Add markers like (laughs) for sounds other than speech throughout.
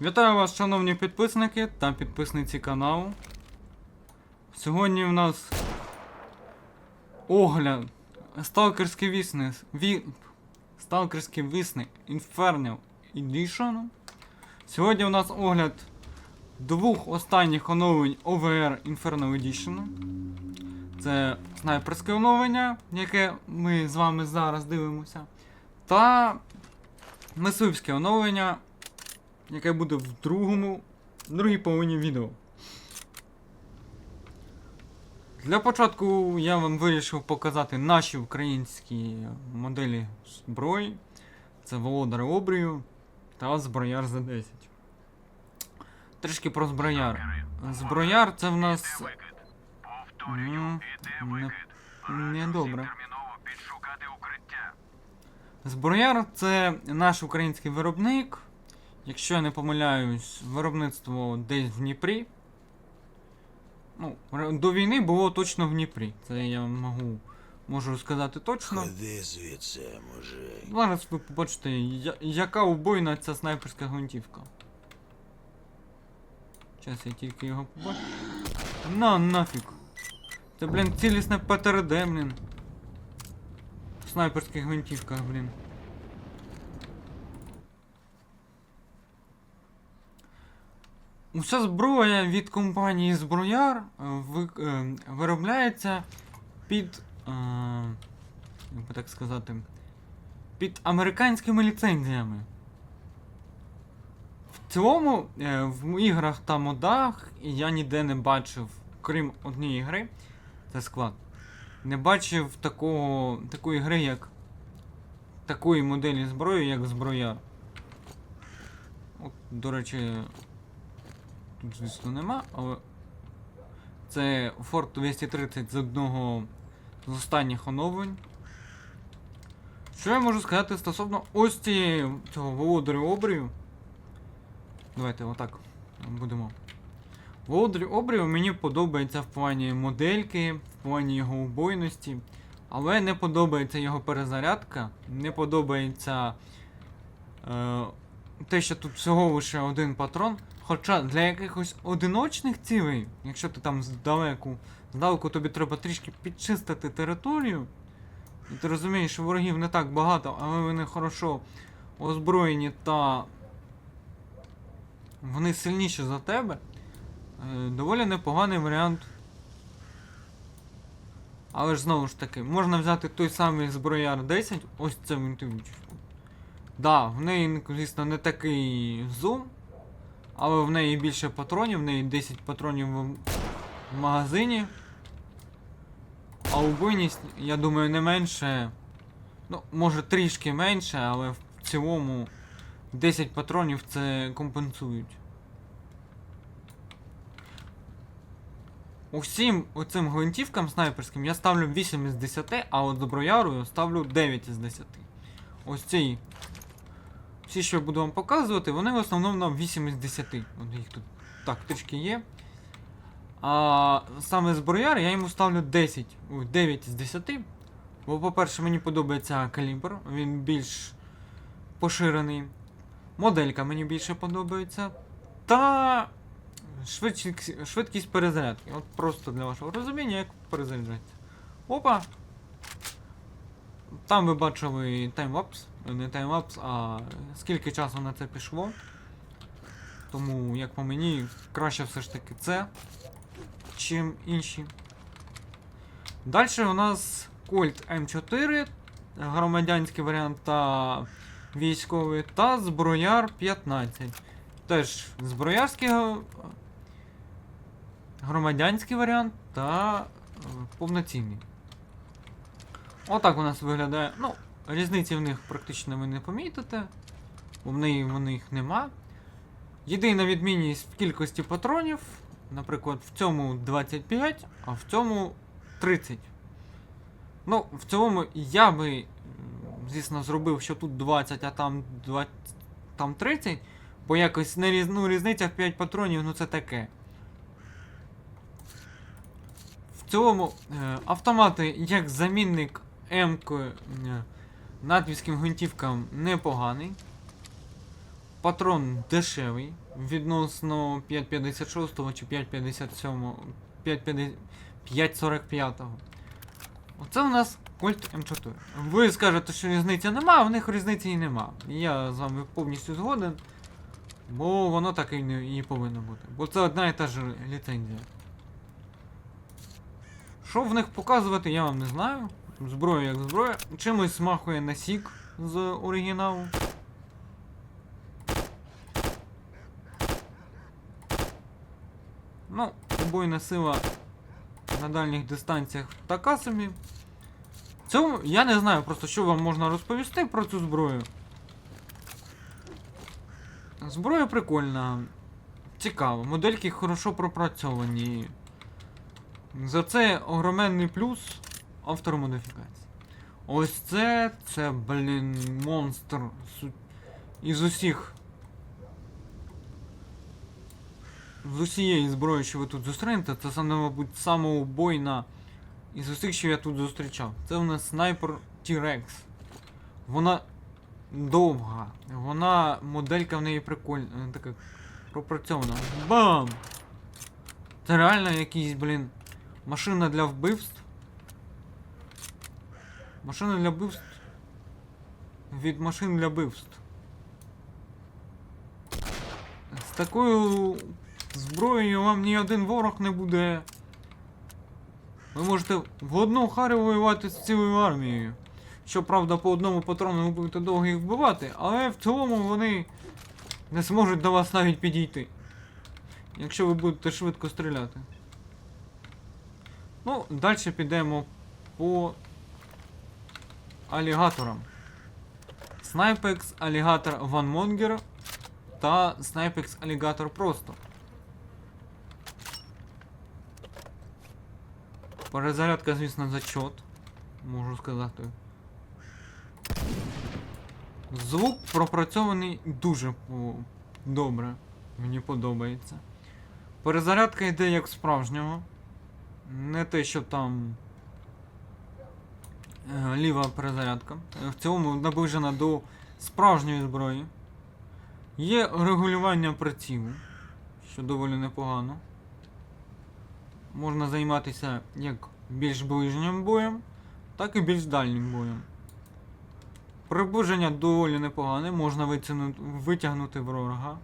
Вітаю вас, шановні підписники та підписниці каналу. Сьогодні в нас огляд Сталкерські вісни. Ві... Сталкерські вісни Infernal Edition. Сьогодні у нас огляд двох останніх оновлень OVR Infernal Edition. Це снайперське оновлення, яке ми з вами зараз дивимося. Та мисливське оновлення, яке буде в другому, в другій половині відео. Для початку я вам вирішив показати наші українські моделі зброї. Це Володар Обрію та Зброяр За-10. Трішки про зброяр. Зброяр це в нас. м, Не, не добре. Зброяр це наш український виробник. Якщо я не помиляюсь, виробництво десь в Дніпрі. Ну, до війни було точно в Дніпрі. Це я можу, можу сказати точно. Ходи звідси, мужик. Зараз ви побачите, я- яка убойна ця снайперська гвинтівка. Зараз я тільки його побачу. На нафіг. Це, блін, цілісне ПТРД, блін. Снайперських гвинтівках, блін. Уся зброя від компанії Зброяр е, е, виробляється під. Е, як би так сказати під американськими ліцензіями. В цілому, в іграх та модах я ніде не бачив, крім однієї гри, це склад. Не бачив такого, такої гри, як такої моделі зброї, як зброя. От, до речі, тут, звісно, нема, але це Ford 230 з одного з останніх оновлень. Що я можу сказати стосовно ось цієї цього володарю обрію? Давайте отак будемо. Володар обрію мені подобається в плані модельки, в плані його убойності, але не подобається його перезарядка, не подобається е, те, що тут всього лише один патрон. Хоча для якихось одиночних цілей, якщо ти там здалеку, здалеку тобі треба трішки підчистити територію. І ти розумієш, що ворогів не так багато, але вони хорошо озброєні та вони сильніші за тебе. Е, доволі непоганий варіант. Але ж знову ж таки, можна взяти той самий зброяр 10, ось це винтовичку. Да, в неї, звісно, не такий зум, але в неї більше патронів, в неї 10 патронів в магазині. А убойність, я думаю, не менше. Ну, може трішки менше, але в цілому 10 патронів це компенсують. Усім оцим гвинтівкам снайперським я ставлю 8 із 10, а от зброяру я ставлю 9 із 10. Ось ці. Всі, що я буду вам показувати, вони в основному на 8 із 10. От їх тут так трішки є. А саме зброяр я йому ставлю 10, 9 з 10. Бо, по-перше, мені подобається калібр, він більш поширений. Моделька мені більше подобається. Та швидкість, швидкість перезарядки. От просто для вашого розуміння, як перезаряджається. Опа! Там ви бачили таймлапс. Не таймлапс, а скільки часу на це пішло. Тому, як по мені, краще все ж таки це чим інші. Далі у нас Colt М4, громадянський варіант та військовий, та зброяр 15. Теж зброярський громадянський варіант та е, повноцінний. Отак у нас виглядає. Ну, різниці в них практично ви не помітите. В неї в них нема. Єдина відмінність в кількості патронів. Наприклад, в цьому 25, а в цьому 30. Ну, в цілому я би, звісно, зробив, що тут 20, а там 20, там 30, бо якось не ну, різниця в 5 патронів, ну це таке. В цілому, е, автомати як замінник е, натівським гвинтівкам непоганий. Патрон дешевий. відносно 5.56 чи 5.57, 5.45. Оце у нас Кольт М4. Ви скажете, що різниці нема, а в них різниці і нема. Я з вами повністю згоден. Бо воно так і не і повинно бути. Бо це одна і та ж ліцензія. Що в них показувати, я вам не знаю. Зброя як зброя. Чимось смахує на сік з оригіналу. Ну, убойна сила на дальніх дистанціях така собі. Цьому я не знаю просто, що вам можна розповісти про цю зброю. Зброя прикольна. Цікаво. Модельки хорошо пропрацьовані. За це огроменний плюс автомодифікації. Ось це, це, блін, монстр із усіх. З усієї зброї, що ви тут зустрінете, це саме, мабуть, саме убойна із усіх, що я тут зустрічав. Це у нас снайпер T-Rex. Вона довга. Вона моделька в неї прикольна. е, Така пропрацьована. Бам! Це реально якийсь, блін, машина для вбивств. Машина для вбивств. Від машин для вбивств. З такою зброєю вам ні один ворог не буде. Ви можете в одну харю воювати з цілою армією. Щоправда, по одному патрону ви будете довго їх вбивати, але в цілому вони не зможуть до вас навіть підійти. Якщо ви будете швидко стріляти. Ну, далі підемо по алігаторам. Снайпекс Алігатор Ван Монгер та Снайпекс Алігатор просто. Перезарядка, звісно, зачот. Можу сказати. Звук пропрацьований дуже добре. Мені подобається. Перезарядка йде як справжнього. Не те, що там. Е, Ліва перезарядка. Е, В цілому наближена до справжньої зброї. Є регулювання прицілу, що доволі непогано. Можна займатися як більш ближнім боєм, так і більш дальнім боєм. Приближення доволі непогане, можна витягнути ворога,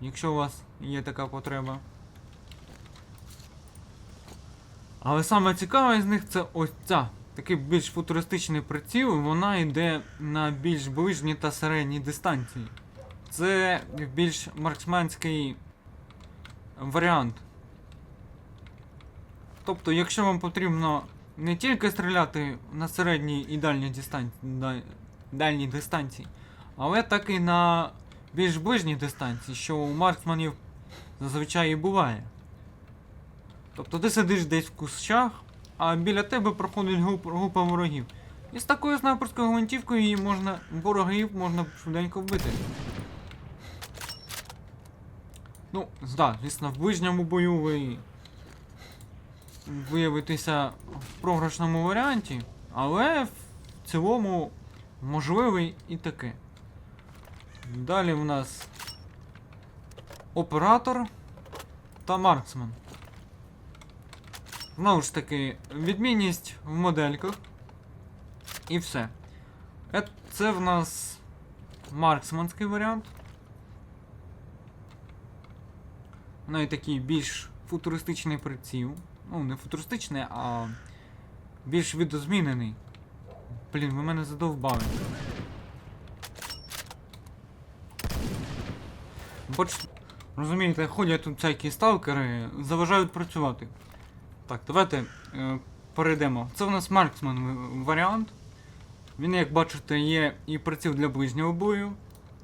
якщо у вас є така потреба. Але саме цікаве з них це ось ця. Такий більш футуристичний приціл, вона йде на більш ближні та середні дистанції. Це більш марксменський варіант. Тобто, якщо вам потрібно не тільки стріляти на середній і дальній дистанції, дальній дистанції, але так і на більш ближній дистанції, що у марксманів зазвичай і буває. Тобто ти сидиш десь в кущах, а біля тебе проходить група ворогів. І з такою снайперською гвинтівкою її можна, ворогів можна швиденько вбити. Ну, да, звісно, в ближньому бою ви виявитися в програшному варіанті, але в цілому можливий і таке. Далі в нас оператор та марксмен. Знову ж таки, відмінність в модельках. І все. Е- Це в нас марксманський варіант. Ну і такий більш футуристичний приціл. Ну, не футуристичний, а більш видозмінений. Блін, ви мене задовбали. Боч... Розумієте, ходять тут всякі сталкери, заважають працювати. Так, давайте е, перейдемо. Це у нас марксмен варіант. Він, як бачите, є і приціл для ближнього бою,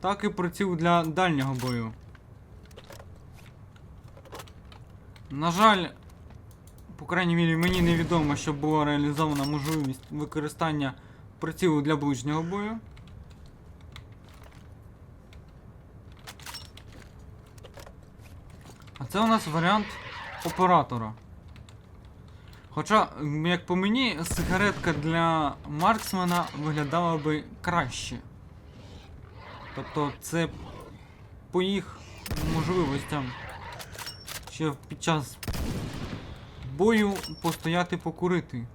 так і приціл для дальнього бою. На жаль, по крайній мірі, мені невідомо, що була реалізована можливість використання прицілу для ближнього бою. А це у нас варіант оператора. Хоча, як по мені, сигаретка для марксмена виглядала би краще. Тобто це по їх можливостям ще під час бою постояти покурити.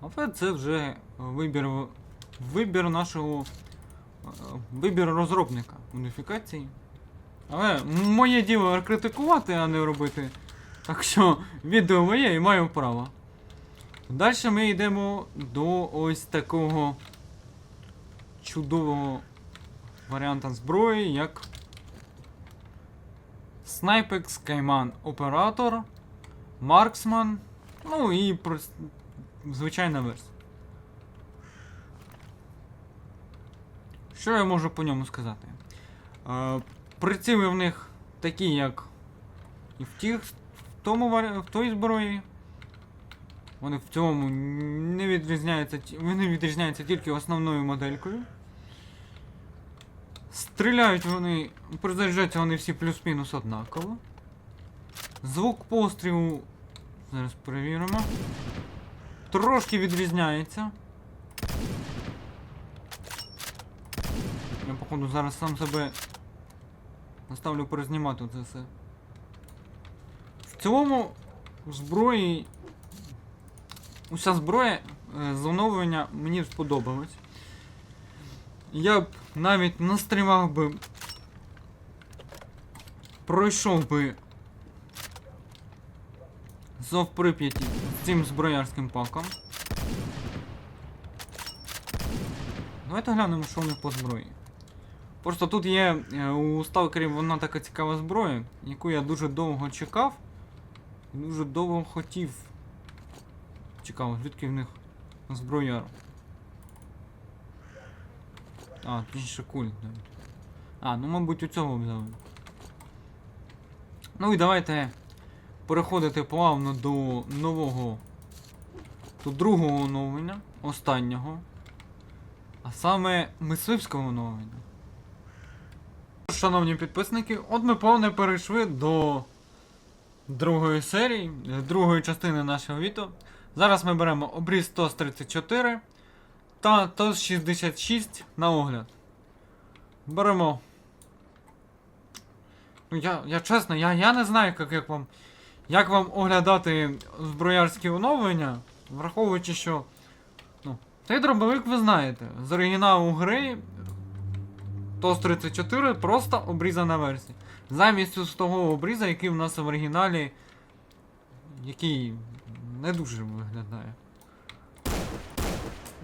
Але це вже вибір, вибір нашого е, вибір розробника модифікації. Але моє діло критикувати, а не робити. Так що відео моє і маю право. Далі ми йдемо до ось такого чудового варіанта зброї, як Снайпекс Кайман Оператор, Марксман, ну і звичайна версія. Що я можу по ньому сказати? Е, приціли в них такі, як і в, тих, тому, в той зброї. Вони в цьому не відрізняються, вони відрізняються тільки основною моделькою. Стріляють вони, призаряджаються вони всі плюс-мінус однаково. Звук пострілу. Зараз перевіримо. Трошки відрізняється. Я, походу, зараз сам себе наставлю перезнімати це все. В цілому зброї. Уся зброя е, з оновлення мені сподобалась. Я б навіть настрімав би. Пройшов би Зов Прип'яті цим зброярським паком. Давайте глянемо, що у них по зброї. Просто тут є е, у сталкерів вона така цікава зброя, яку я дуже довго чекав. І Дуже довго хотів. Цікаво, звідки в них зброяр. А, точніше куль навіть. А, ну мабуть у цього взяли. Ну і давайте переходити плавно до нового. До другого оновлення, останнього. А саме мисливського оновлення. Шановні підписники, от ми плавно перейшли до другої серії, е, другої частини нашого відео. Зараз ми беремо обріз ТОС 34 та ТОС 66 на огляд. Беремо. Ну, я, я чесно, я, я не знаю, як, як вам. Як вам оглядати зброярські оновлення, враховуючи, що. Ну, цей дробовик ви знаєте. З оригіналу гри ТОС 34 просто обрізана версія. Замість ось того обріза, який в нас в оригіналі. Який не дуже виглядає.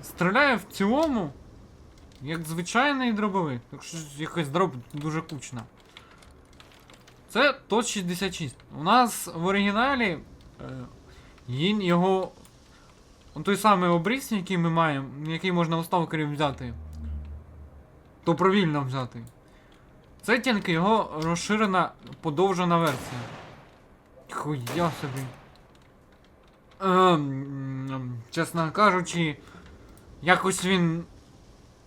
Стріляє в цілому, як звичайний дробовик. Так що якась дроб дуже кучна. Це ТОС 66. У нас в оригіналі е, він його. той самий обріз, який ми маємо, який можна у сталкерів взяти. То провільно взяти. Це тільки його розширена подовжена версія. Хуя собі. Ем, ем, чесно кажучи, якось він.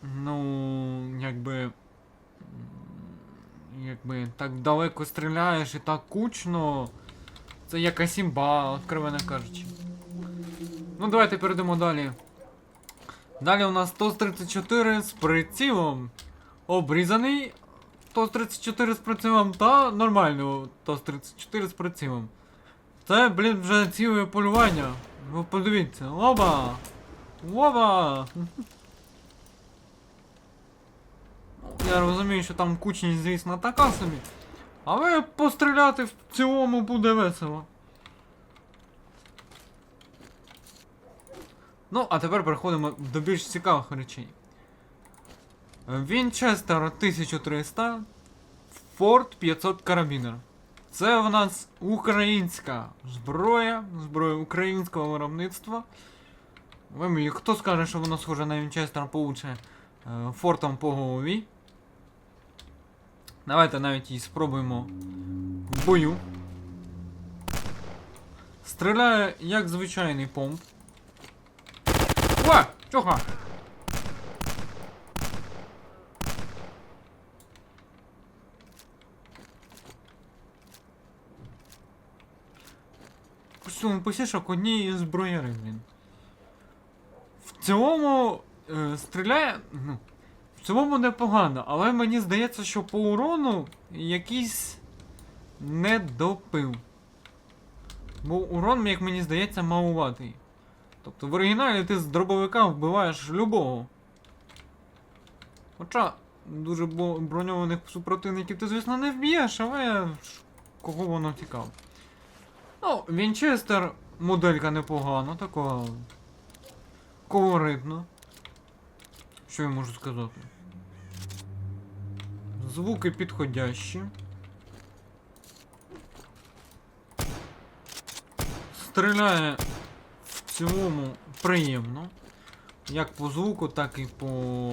Ну, якби. Якби так далеко стріляєш і так кучно. Це якась імба, откровенно кажучи. Ну, давайте перейдемо далі. Далі у нас ТОС-34 з прицілом. Обрізаний ТОС-34 з прицілом та нормальний ТОС-34 з прицілом. Це, блін, вже ціле полювання. Ви подивіться. Оба! Оба! Я розумію, що там кучність, звісно, така собі. Але постріляти в цілому буде весело. Ну, а тепер переходимо до більш цікавих речей. Вінчестер 1300, Форд 500 карабінер. Це в нас українська зброя, зброя українського виробництва. Ви хто скаже, що воно схоже на Вінчестер, получше е, фортом по голові. Давайте навіть її спробуємо в бою. Стріляє як звичайний помп. О! Чого? Костюм посішок однієї зброяри, блін. В цілому е, стріляє. Ну, В цілому непогано, але мені здається, що по урону якийсь не допив. Бо урон, як мені здається, малуватий. Тобто в оригіналі ти з дробовика вбиваєш любого. Хоча дуже броньованих супротивників ти, звісно, не вб'єш, але кого воно цікаво. Ну, Вінчестер моделька непогана, така колоритна. Що я можу сказати? Звуки підходящі. Стріляє в цілому приємно. Як по звуку, так і по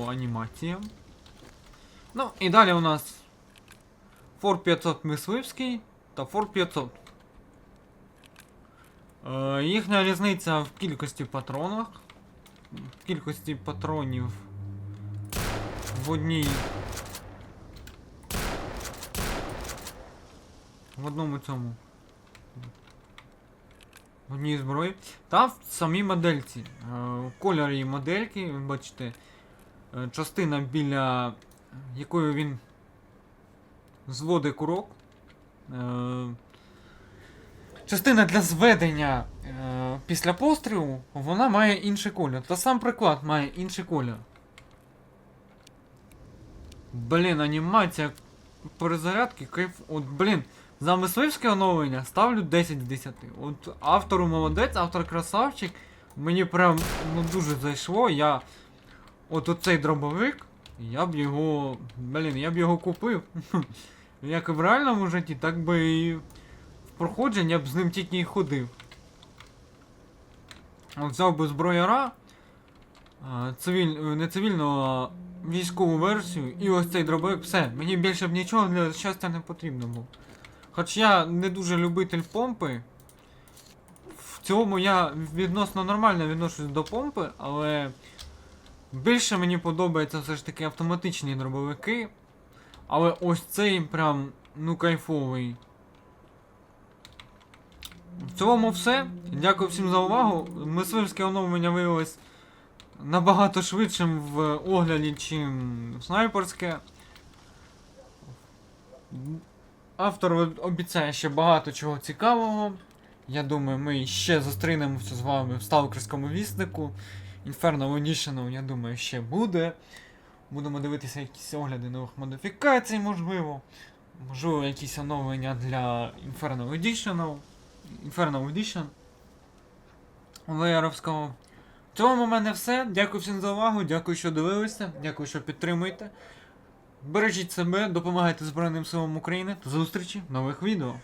анімаціям. Ну, і далі у нас Ford 500 мисливський та Ford 500. Е, їхня різниця в кількості патронах. В кількості патронів в одній. В одному цьому. В одній зброї. Та в самій модельці. Е, в кольорі модельки, ви бачите, е, частина біля якою він зводить курок. Частина для зведення е, після пострілу, вона має інший колір. Та сам приклад має інший колір. Блін, анімація перезарядки, кайф. От, блін, за мисливське оновлення ставлю 10 з 10. От автору молодець, автор красавчик. Мені прям ну, дуже зайшло. Я. От оцей дробовик, я б його. Блін, я б його купив. (laughs) Як і в реальному житті, так би і в проходженні я б з ним тільки і ходив. Взяв би зброяра, а, цивіль, е, не цивільну, а військову версію, і ось цей дробовик, все, мені більше б нічого для щастя не потрібно було. Хоч я не дуже любитель помпи. В цілому я відносно нормально відношусь до помпи, але більше мені подобаються все ж таки автоматичні дробовики. Але ось цей прям, ну, кайфовий. В цілому все. Дякую всім за увагу. Мисливське оновлення виявилось набагато швидшим в огляді, чим снайперське. Автор обіцяє ще багато чого цікавого. Я думаю, ми ще зустрінемося з вами в сталкерському віснику. Inferno Edition, я думаю, ще буде. Будемо дивитися якісь огляди нових модифікацій, можливо. Можливо, якісь оновлення для Inferno Edition. Inferno Edition. Леєровського. В цьому в мене все. Дякую всім за увагу, дякую, що дивилися, дякую, що підтримуєте. Бережіть себе, допомагайте Збройним силам України. До зустрічі в нових відео.